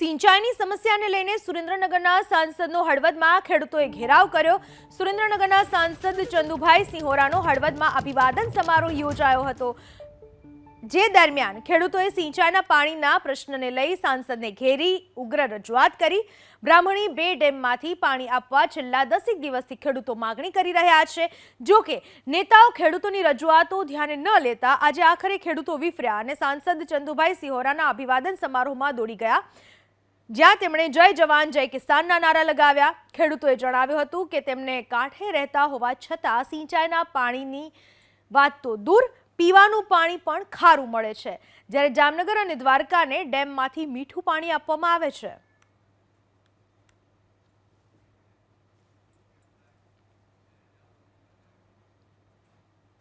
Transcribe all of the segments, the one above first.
સિંચાઈની સમસ્યાને લઈને સુરેન્દ્રનગરના સાંસદનો હળવદમાં ખેડૂતોએ ઘેરાવ કર્યો. સુરેન્દ્રનગરના સાંસદ ચંદુભાઈ સિંહોરાનો હળવદમાં અભિવાદન સમારોહ યોજાયો હતો. જે દરમિયાન ખેડૂતોએ સિંચાઈના પાણીના પ્રશ્નને લઈ સાંસદને ઘેરી ઉગ્ર રજૂઆત કરી. બ્રાહ્મણી બે ડેમમાંથી પાણી આપવા છેલ્લા દસેક દિવસથી ખેડૂતો માગણી કરી રહ્યા છે. જો કે નેતાઓ ખેડૂતોની રજૂઆતો ધ્યાને ન લેતા આજે આખરે ખેડૂતો વિફર્યા અને સાંસદ ચંદુભાઈ સિહોરાના અભિવાદન સમારોહમાં દોડી ગયા. જ્યાં તેમણે જય જવાન, જય કિસાનના નારા લગાવ્યા. ખેડૂતોએ જણાવ્યું હતું કે તેમને કાંઠે રહેતા હોવા છતાં સિંચાઈના પાણીની વાત તો દૂર, પીવાનું પાણી પણ ખારું મળે છે. જ્યારે જામનગર અને દ્વારકાને ડેમમાંથી મીઠું પાણી આપવામાં આવે છે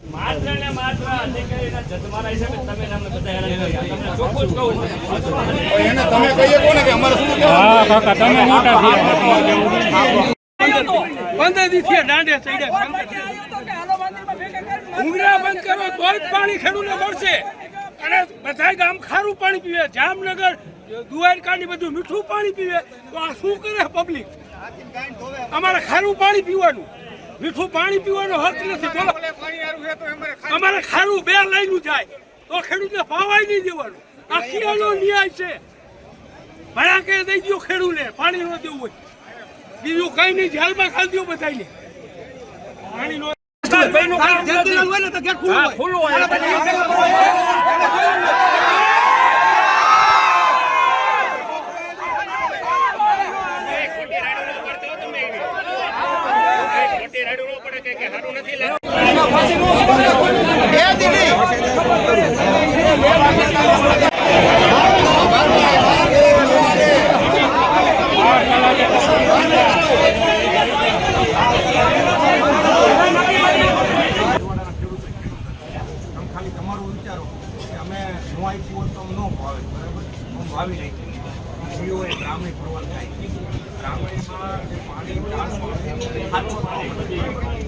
માત્ર ને માત્ર અધિકારીના જજમાના હિસાબે તમે ને અમને બધા હેરાન કર્યા. તમને ચોખ્ખું જ કહું છું. એને તમે કહીએ કોને કે અમારે શું કહેવાનું? મોટા થયા પંદર દિવસે દાંડે ઉંગરા બંધ કરો તો જ પાણી ખેડૂતને મળશે અને બધા ગામ ખારું પાણી પીવે જામનગર દુવારકાની બધું મીઠું પાણી પીવે તો આ શું કરે પબ્લિક અમારે ખારું પાણી પીવાનું. મીઠું પાણી પીવાનો હક નથી. બોલો. અમારે ખારું બે લાઈનું જાય. તો ખેડૂતને ફાવાય નહીં દેવાનું. આ કિયાનો ન્યાય છે. ભણા કે દઈ દો ખેડૂને પાણી ન દેવું હોય. બીજું કઈ નહીં. જેલમાં ખાલી દો બધાને પાણી નો ખુલ્લું હોય ખોટી રાડો ન પડતો તમે એવી. ખોટી રાડો ન પડે કે- કે હારું નથી લાગતું. તમે ખાલી તમારું વિચારો કે અમે નો આપ્યું હોત તો અમને ન ભાવે બરાબર હું ભાવી નાખી જીઓ એ ગ્રામીણ પ્રવલ થાય. ગ્રામીણમાં જે